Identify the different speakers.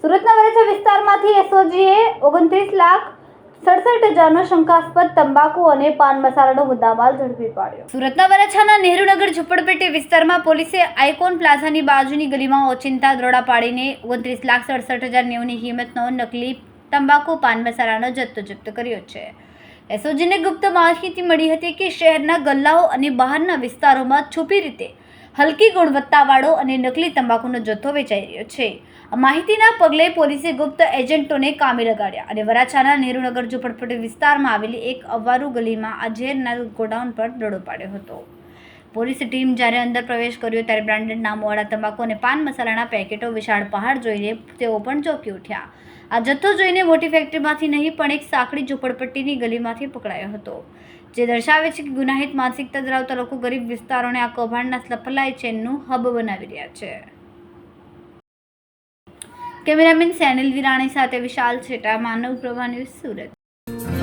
Speaker 1: સુરતના વરેછા વિસ્તારમાંથી એસઓજીએ ઓગણત્રીસ લાખ સડસઠ હજારનો શંકાસ્પદ તંબાકુ અને પાન મસાલાનો મુદ્દામાલ ઝડપી પાડ્યો. સુરતના વરેછાના નહેરુનગર ઝુંપડપેટી વિસ્તારમાં પોલીસે આઇકોન પ્લાઝાની બાજુની ગલીમાં ઓચિંતા દરોડા પાડીને ઓગણત્રીસ લાખ સડસઠ હજાર નેવુંની કિંમતનો નકલી તંબાકુ, પાન મસાલાનો જથ્થો જપ્ત કર્યો છે. એસઓજીને ગુપ્ત માહિતી મળી હતી કે શહેરના ગલ્લાઓ અને બહારના વિસ્તારોમાં છુપી રીતે હલકી ગુણવત્તાવાળો અને નકલી તંબાકુનો જથ્થો વેચાઈ રહ્યો છે. માહિતીના પગલે પોલીસે ગુપ્ત એજન્ટોને કામે લગાડ્યા અને વરાછાના નેહરુનગર ઝુંપડપટ્ટી વિસ્તારમાં આવેલી એક અવારું ગલીમાં આ ઝેરના ગોડાઉન પર દડો પાડ્યો હતો. પોલીસ ટીમ જ્યારે અંદર પ્રવેશ કર્યો ત્યારે બ્રાન્ડેડ નામવાળા તંબાકુ અને પાન મસાલાના પેકેટો વિશાળ પહાડ જોઈને તેઓ પણ ચોંકી ઉઠ્યા. આ જથ્થો જોઈને મોટી ફેક્ટરીમાંથી નહીં, પણ એક સાંકડી ઝૂંપડપટ્ટીની ગલીમાંથી પકડાયો હતો. જે દર્શાવે છે કે ગુનાહિત માનસિકતા ધરાવતા લોકો ગરીબ વિસ્તારોને આ કૌભાંડના સપ્લાય ચેનનું હબ બનાવી રહ્યા છે. કેમેરામેન સેનિલ વિરાણી સાથે વિશાલ છેટા, માનવ પ્રભા ન્યૂઝ સુરત.